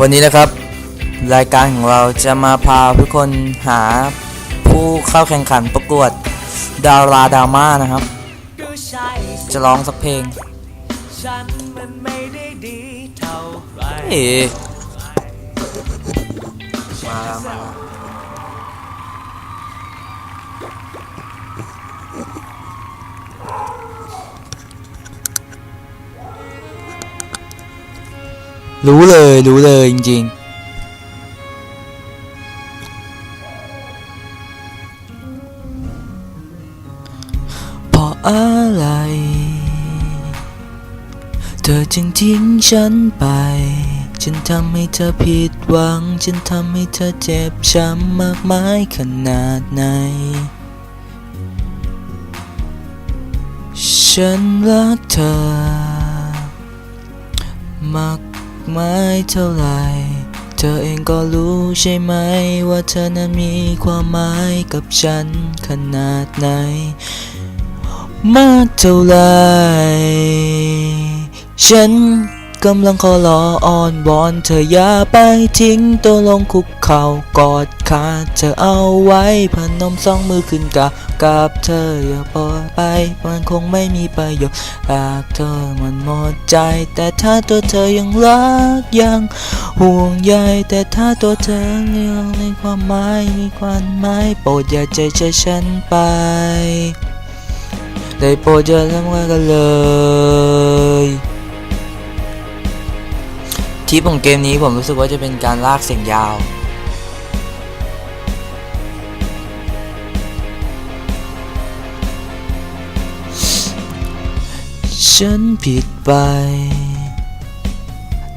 วันนี้นะครับ รายการของเราจะมาพาทุกคนหาผู้เข้าแข่งขันประกวดดาราดราม่านะครับก็ใช่จะร้องสักเพลงฉันมันไม่ได้ดีเท่าไหรเอ๋มามา รู้เลยรู้เลยจริงๆ เพราะอะไร เธอจึงทิ้งฉันไป ฉันทำให้เธอผิดหวัง ฉันทำให้เธอเจ็บช้ำมากมายขนาดไหน ฉันรักเธอมาก มายเท่าไหร่ เธอเองก็รู้ใช่ไหม ว่าเธอนั้นมีความหมายกับฉันขนาดไหน มากเท่าไหร่ฉัน กำลังขอรออ้อนวอนเธออย่าไปทิ้งตัวลงคุกเข่ากอดขาเธอเอาไว้พนมสองมือขึ้นกับกับเธออย่าปล่อยไปมันคงไม่มีประโยชน์หากเธอมันหมดใจ แต่ถ้าตัวเธอยังรักยังห่วงใยแต่ถ้าตัวเธอยังมีความหมายมีความหมายโปรดอย่าใจเชื่อฉันไปได้โปรดอย่าทำงานกันเลย ที่ของเกมนี้ผมรู้สึกว่าจะเป็นการลากเสียงยาว ฉันผิดไป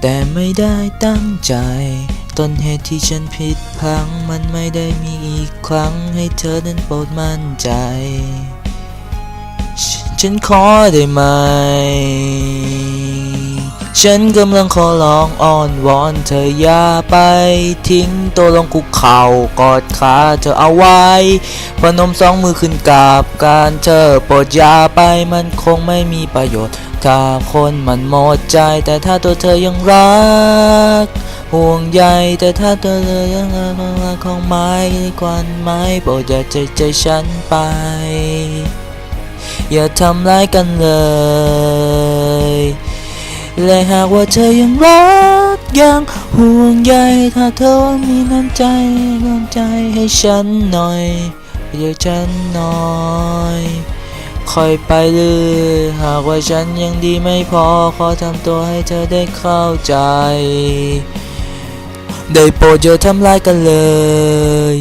แต่ไม่ได้ตั้งใจ ต้นเหตุที่ฉันผิดพลังมันไม่ได้มีอีกครั้งให้เธอนั้นโปรดมั่นใจ ฉันขอได้ไหม ฉันกำลังขอร้องอ้อนวอนเธออย่าไป ทิ้งตัวลงคุกเข่ากอดขาเธอเอาไว้ พนมสองมือขึ้นกราบการเธอโปรดอย่าไปมันคงไม่มีประโยชน์ ถ้าคนมันหมดใจ แต่ถ้าตัวเธอยังรัก ห่วงใยแต่ถ้าตัวเธอยังรักของไม้ควันไม้โปรดอย่าใจใจฉันไป อย่าทำร้ายกันเลย และหากว่าเธอยังรักยังห่วงใยถ้าเธอมีน้ำใจน้ำใจให้ฉันหน่อยเดี๋ยวฉันหน่อยคอยไปเลยหากว่าฉันยังดีไม่พอขอทำตัวให้เธอได้เข้าใจ ได้โปรดอย่าทำร้ายกันเลย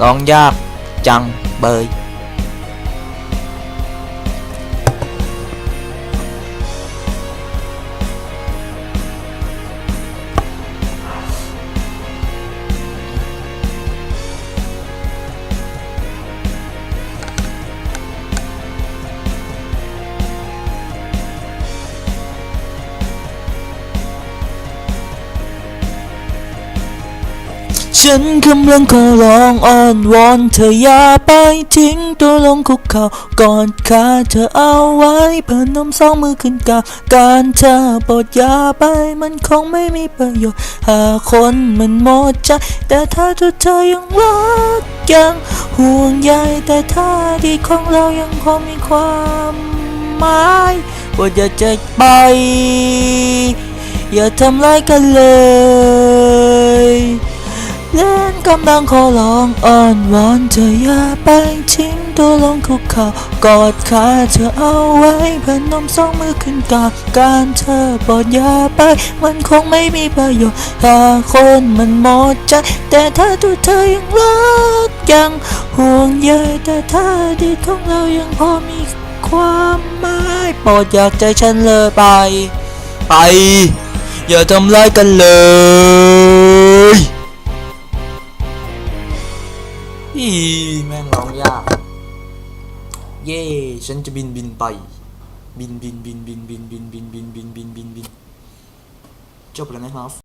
ร้องยากจังเบย ฉันกำลังขอร้องอ้อนวอนเธออย่าไปทิ้งตัวลงคุกเข่ากอดขาเธอเอาไว้พนมสองมือขึ้นกับการเธอปรดอย่าไปมันคงไม่มีประโยชน์หาคนมันหมดใจ แต่ถ้าตัวเธอยังรักยังห่วงใยแต่ถ้าดีของเรายังพอมีความหมายโปรดอย่าใจไป อย่าทำร้ายกันเลยำลังขอร้องอ้อนวอนเธออย่าไปทิ้งตัวลงคุกเข่ากอดขาเธอเอาไว้พนมสองมือขึ้นกับการเธอปรดอย่าไป มันคงไม่มีประโยชน์ถ้าคนมันหมดใจ แต่ถ้าตัวเธอยังรักยังห่วงใยแต่ถ้าดีของเรายังพอมีความหมายโปรดอยากใจฉันเลยไป ไป อย่าทำร้ายกันเลย อีแม่งร้องยาก เย่ฉันจะบินบินไป บินบินบินบินบินบินบินบินบินบินบินบินจบแล้วนะครับ